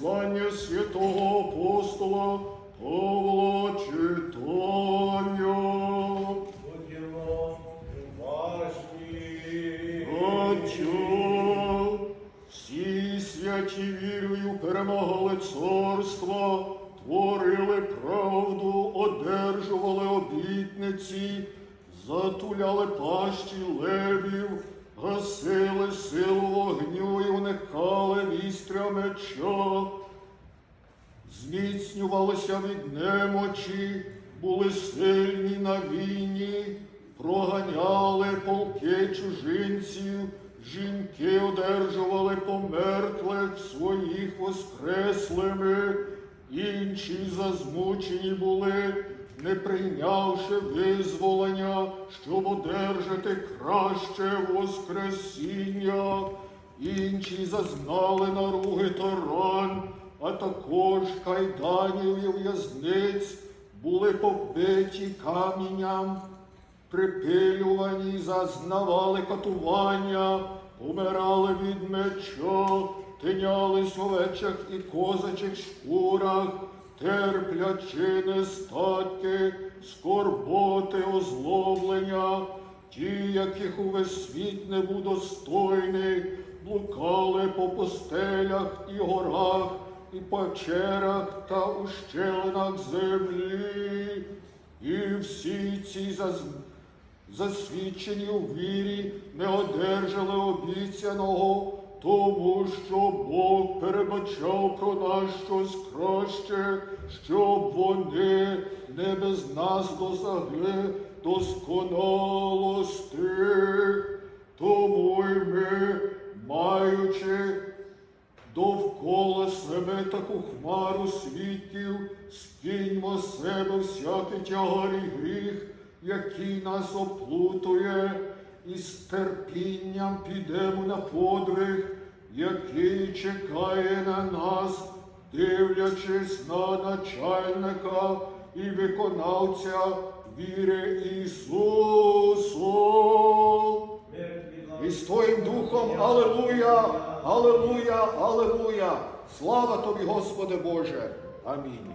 послання святого апостола Павла читання. Будьмо уважні. Всі святі вірою перемагали царства, творили правду, одержували обітниці, затуляли пащі левів, гасили силу вогню і уникали меча, зміцнювалися від немочі, були сильні на війні, проганяли полки чужинців, жінки одержували помертлих своїх воскреслими, інші зазмучені були, не прийнявши визволення, щоб одержати краще воскресіння. Інші зазнали наруги та а також кайданів і в'язниць, були побиті камінням, припилювані, зазнавали катування, умирали від меча, тинялись в овечих і козачих шкурах, терплячи нестатки, скорботи, озлоблення, ті, яких увесь світ не був достойний, блукали по пустелях і горах, і печерах та ущелинах землі. І всі ці заз... засвідчені у вірі не одержали обіцяного, тому що Бог перебачав про нас щось краще, щоб вони не без нас досягли досконалости. Себе таку хмару свідків, скиньмо з себе всякий тягар і гріх, який нас оплутує, і з терпінням підемо на подвиг, який чекає на нас, дивлячись на начальника і виконавця віри Ісусу. І з Твоїм духом, Аллилуйя, Аллилуйя, Аллилуйя. Слава тобі, Господи Боже. Амінь.